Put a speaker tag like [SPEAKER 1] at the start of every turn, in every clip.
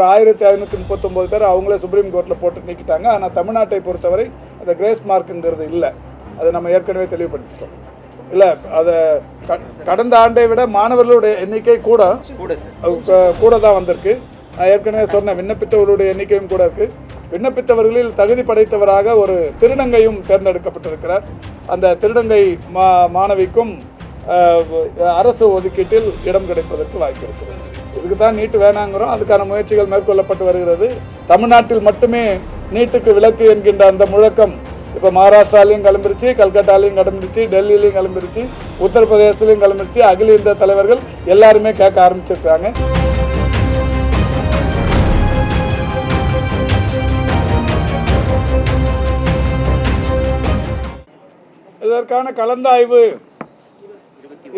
[SPEAKER 1] ஒரு ஆயிரத்தி ஐநூற்றி முப்பத்தொம்போது பேர் அவங்களே சுப்ரீம் கோர்ட்டில் போட்டு நீக்கிட்டாங்க. ஆனால் தமிழ்நாட்டை பொறுத்தவரை அந்த கிரேஸ் மார்க்குங்கிறது இல்லை. அதை நம்ம ஏற்கனவே தெளிவுபடுத்திட்டோம். இல்லை அதை கடந்த ஆண்டை விட மாணவர்களுடைய எண்ணிக்கை கூட
[SPEAKER 2] கூட
[SPEAKER 1] தான் வந்திருக்கு. நான் ஏற்கனவே சொன்ன விண்ணப்பித்தவர்களுடைய எண்ணிக்கையும் கூட இருக்கு. விண்ணப்பித்தவர்களில் தகுதி படைத்தவராக ஒரு திருநங்கையும் தேர்ந்தெடுக்கப்பட்டிருக்கிறார். அந்த திருநங்கை மா மாணவிக்கும் அரசு ஒதுக்கீட்டில் இடம் கிடைப்பதற்கு வாய்ப்பு இருக்கிறது. இதுக்கு தான் நீட்டு வேணாங்கிறோம். அதுக்கான முயற்சிகள் மேற்கொள்ளப்பட்டு வருகிறது. தமிழ்நாட்டில் மட்டுமே நீட்டுக்கு விலக்கு என்கின்ற அந்த முழக்கம் இப்போ மகாராஷ்டிராலையும் கிளம்பிருச்சு கல்கட்டாலையும் கிளம்பிருச்சு டெல்லியிலையும் கிளம்பிருச்சு உத்தரப்பிரதேசத்துலையும் கிளம்பிருச்சு. அகில இந்திய தலைவர்கள் எல்லாருமே கேட்க ஆரம்பிச்சிருக்காங்க இதற்கான கலந்தாய்வு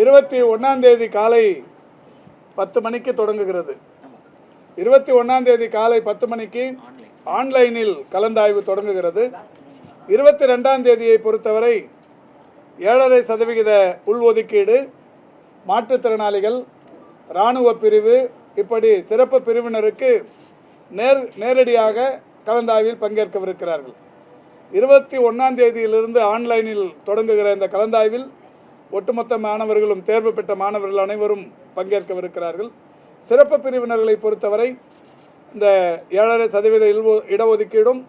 [SPEAKER 1] இருபத்தி ஒன்றாம் தேதி காலை பத்து மணிக்கு தொடங்குகிறது. இருபத்தி ஒன்றாம் தேதி காலை பத்து மணிக்கு ஆன்லைனில் கலந்தாய்வு தொடங்குகிறது. இருபத்தி ரெண்டாம் தேதியை பொறுத்தவரை ஏழரை சதவிகித உள்ஒதுக்கீடு மாற்றுத்திறனாளிகள் இராணுவ பிரிவு இப்படி சிறப்பு பிரிவினருக்கு நேர் நேரடியாக கலந்தாய்வில் பங்கேற்கவிருக்கிறார்கள். இருபத்தி ஒன்றாம் தேதியிலிருந்து ஆன்லைனில் தொடங்குகிற இந்த கலந்தாய்வில் ஒட்டுமொத்த மாணவர்களும் தேர்வு பெற்ற மாணவர்கள் அனைவரும் பங்கேற்கவிருக்கிறார்கள். சிறப்பு பிரிவினர்களை பொறுத்தவரை இந்த ஏழரை சதவீத இல்வோ- இடஒதுக்கீடும்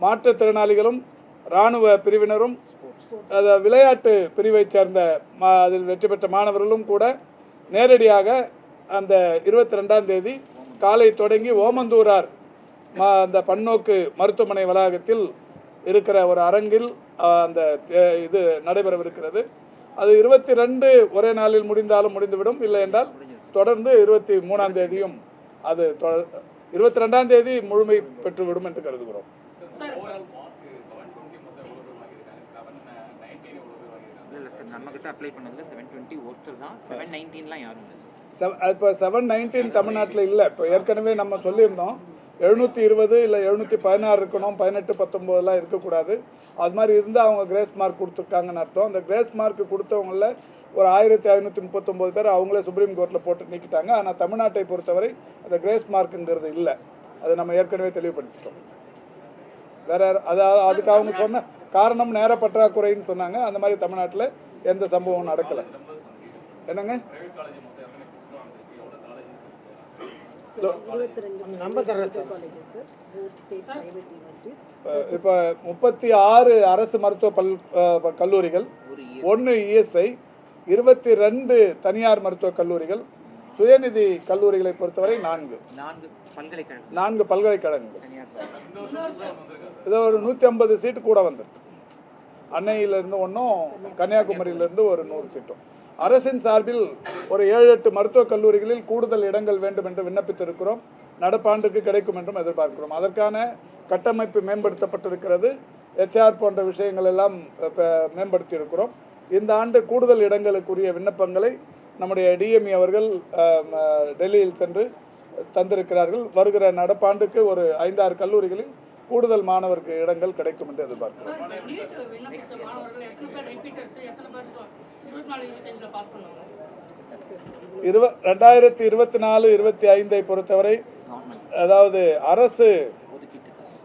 [SPEAKER 1] மாற்றுத்திறனாளிகளும் இராணுவ பிரிவினரும் விளையாட்டு பிரிவைச் சேர்ந்த அதில் வெற்றி பெற்ற மாணவர்களும் கூட நேரடியாக அந்த இருபத்தி ரெண்டாம் தேதி காலை தொடங்கி ஓமந்தூரார் அந்த பன்னோக்கு மருத்துவமனை வளாகத்தில் இருக்கிற ஒரு அரங்கில் அந்த தே- இது நடைபெறவிருக்கிறது. அது இருபத்தி ரெண்டு ஒரே நாளில் முடிந்தாலும் முடிந்துவிடும் இல்லை என்றால் தொடர்ந்து இருபத்தி மூணாம் தேதியும் அது இருபத்தி ரெண்டாம் தேதி முழுமை பெற்றுவிடும் என்று கருதுகிறோம்.
[SPEAKER 2] இல்லை இல்லை சார் நம்ம கிட்ட அப்ளை பண்ணதுல செவன் டுவெண்ட்டி ஒருத்தர் தான். செவன் நைன்டீன்லாம் யாரும் இல்லை சார்.
[SPEAKER 1] செவ இப்போ செவன் நைன்டீன் தமிழ்நாட்டில் இல்லை. இப்போ ஏற்கனவே நம்ம சொல்லியிருந்தோம். எழுநூற்றி இருபது இல்லை எழுநூற்றி பதினாறு இருக்கணும் பதினெட்டு பத்தொம்போதெல்லாம் இருக்கக்கூடாது. அது மாதிரி இருந்தால் அவங்க கிரேஸ் மார்க் கொடுத்துருக்காங்கன்னு அர்த்தம். அந்த கிரேஸ் மார்க் கொடுத்தவங்கள ஒரு ஆயிரத்தி ஐநூற்றி முப்பத்தொம்போது பேர் அவங்களே சுப்ரீம் கோர்ட்டில் போட்டு நீக்கிட்டாங்க. ஆனால் தமிழ்நாட்டை பொறுத்தவரை அந்த கிரேஸ் மார்க்குங்கிறது இல்லை. அதை நம்ம ஏற்கனவே தெளிவுபடுத்திட்டோம். வேற யார்- அதாவது அதுக்கு அவங்க சொன்ன காரணம் நேர பற்றாக்குறைன்னு சொன்னாங்க. அந்த மாதிரி தமிழ்நாட்டில் எந்த சம்பவம் நடக்கலை. என்னங்க? இப்போ முப்பத்தி ஆறு அரசு மருத்துவ பல் அஹ், கல்லூரிகள்
[SPEAKER 2] ஒரு
[SPEAKER 1] ஒன்று இஎஸ்ஐ இருபத்தி ரெண்டு தனியார் மருத்துவக் கல்லூரிகள் சுயநிதி கல்லூரிகளை பொறுத்தவரை நான்கு.
[SPEAKER 2] நான்கு
[SPEAKER 1] பல்கலைக்கழகங்கள். இதில் ஒரு நூற்றி ஐம்பது சீட்டு கூட வந்திருக்கு. அன்னையிலேருந்து ஒன்றும் கன்னியாகுமரியிலேருந்து ஒரு நூறு சீட்டும். அரசின் சார்பில் ஒரு ஏழு எட்டு மருத்துவக் கல்லூரிகளில் கூடுதல் இடங்கள் வேண்டும் என்று விண்ணப்பித்திருக்கிறோம். நடப்பாண்டுக்கு கிடைக்கும் என்றும் எதிர்பார்க்கிறோம். அதற்கான கட்டமைப்பு மேம்படுத்தப்பட்டிருக்கிறது. ஹெச்ஆர் போன்ற விஷயங்கள் எல்லாம் இப்போ இந்த ஆண்டு கூடுதல் இடங்களுக்குரிய விண்ணப்பங்களை நம்முடைய டிஎம்இ அவர்கள் டெல்லியில் சென்று தந்திருக்கிறார்கள். வருகிற நடப்பாண்டுக்கு ஒரு ஐந்தாறு கல்லூரிகளில் கூடுதல் மாணவருக்கு இடங்கள் கிடைக்கும் என்று எதிர்பார்க்கிறோம்.
[SPEAKER 3] நீட் விண்ணப்பித்த மாணவர்கள் எத்தனை பேர் ரிப்பீட்டர்ஸ் எத்தனை பேர் இருபத்தி நாலு இருபத்தஞ்சில் பாஸ் பண்ணுவாங்க?
[SPEAKER 1] இருவ ரெண்டாயிரத்தி இருபத்தி நாலு இருபத்தி ஐந்தை பொறுத்தவரை அதாவது அரசு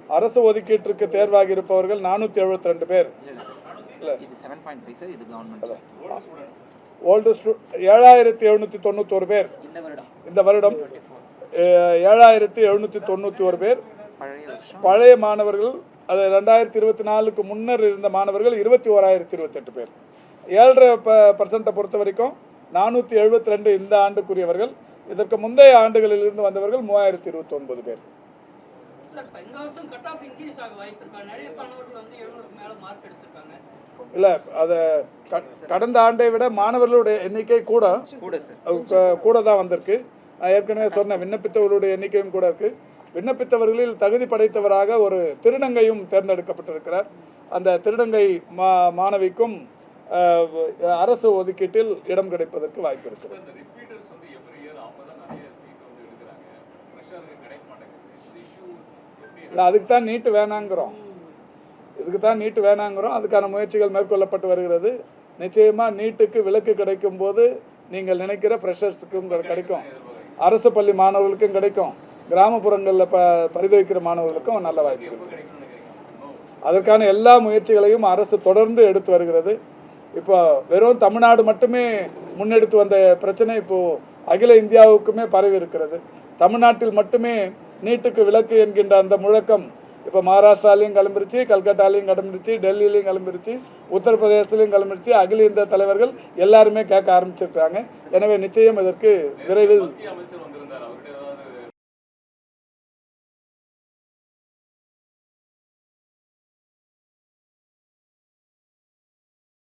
[SPEAKER 1] அரசு ஒதுக்கீட்டிற்கு தேர்வாகி இருப்பவர்கள் நானூற்றி எழுபத்தி ரெண்டு பேர் ஓல்டு ஸ்டூ ஏழாயிரத்தி எழுநூற்றி தொண்ணூத்தோரு பேர்.
[SPEAKER 2] இந்த வருடம்.
[SPEAKER 1] இந்த வருடம் அஹ், ஏழாயிரத்தி எழுநூற்றி தொண்ணூற்றி ஒரு பேர்.
[SPEAKER 2] பழைய
[SPEAKER 1] மாணவர்கள் அது ரெண்டாயிரத்தி இருபத்தி நாலுக்கு முன்னர் இருந்த மாணவர்கள் இருபத்தி ஓராயிரத்தி இருபத்தெட்டு பேர். ஏழரை ப பர்சன்ட்டை பொறுத்த வரைக்கும் நானூற்றி எழுபத்தி ரெண்டு இந்த ஆண்டுக்குரியவர்கள் இதற்கு முந்தைய ஆண்டுகளில் இருந்து வந்தவர்கள் மூவாயிரத்தி இருபத்தி ஒன்பது பேர் இல்லை அதை க- கடந்த ஆண்டை விட மாணவர்களுடைய எண்ணிக்கை கூட
[SPEAKER 2] கூட
[SPEAKER 1] தான் வந்திருக்கு. நான் ஏற்கனவே சொன்ன விண்ணப்பித்தவர்களுடைய எண்ணிக்கையும் கூட இருக்கு. விண்ணப்பித்தவர்களில் தகுதி படைத்தவராக ஒரு திருநங்கையும் தேர்ந்தெடுக்கப்பட்டிருக்கிறார். அந்த திருநங்கை மா மாணவிக்கும் அரசு ஒதுக்கீட்டில் இடம் கிடைப்பதற்கு வாய்ப்பு இருக்கிறது இல்லை அதுக்கு தான் நீட்டு வேணாங்கிறோம். இதுக்கு தான் நீட்டு வேணாங்கிறோம். அதுக்கான முயற்சிகள் மேற்கொள்ளப்பட்டு வருகிறது. நிச்சயமாக நீட்டுக்கு விலக்கு கிடைக்கும் போது நீங்கள் நினைக்கிற ஃப்ரெஷர்ஸுக்கும் கிடைக்கும். அரசு பள்ளி மாணவர்களுக்கும் கிடைக்கும். கிராமப்புறங்களில் ப பரிதவிக்கிற மாணவர்களுக்கும் நல்ல வாய்ப்பு அதற்கான எல்லா முயற்சிகளையும் அரசு தொடர்ந்து எடுத்து வருகிறது. இப்போ வெறும் தமிழ்நாடு மட்டுமே முன்னெடுத்து வந்த பிரச்சனை இப்போ அகில இந்தியாவுக்குமே பரவி இருக்கிறது. தமிழ்நாட்டில் மட்டுமே நீட்டுக்கு விலக்கு என்கின்ற அந்த முழக்கம் இப்போ மகாராஷ்டிராலையும் கிளம்பிருச்சு கல்கட்டாலையும் கிளம்பிருச்சு டெல்லியிலையும் கிளம்பிருச்சு உத்தரப்பிரதேசலையும் கிளம்பிருச்சு அகில இந்திய தலைவர்கள் எல்லாருமே கேட்க ஆரம்பிச்சிருக்காங்க எனவே நிச்சயம் இதற்கு விரைவில்
[SPEAKER 4] அமைச்சர்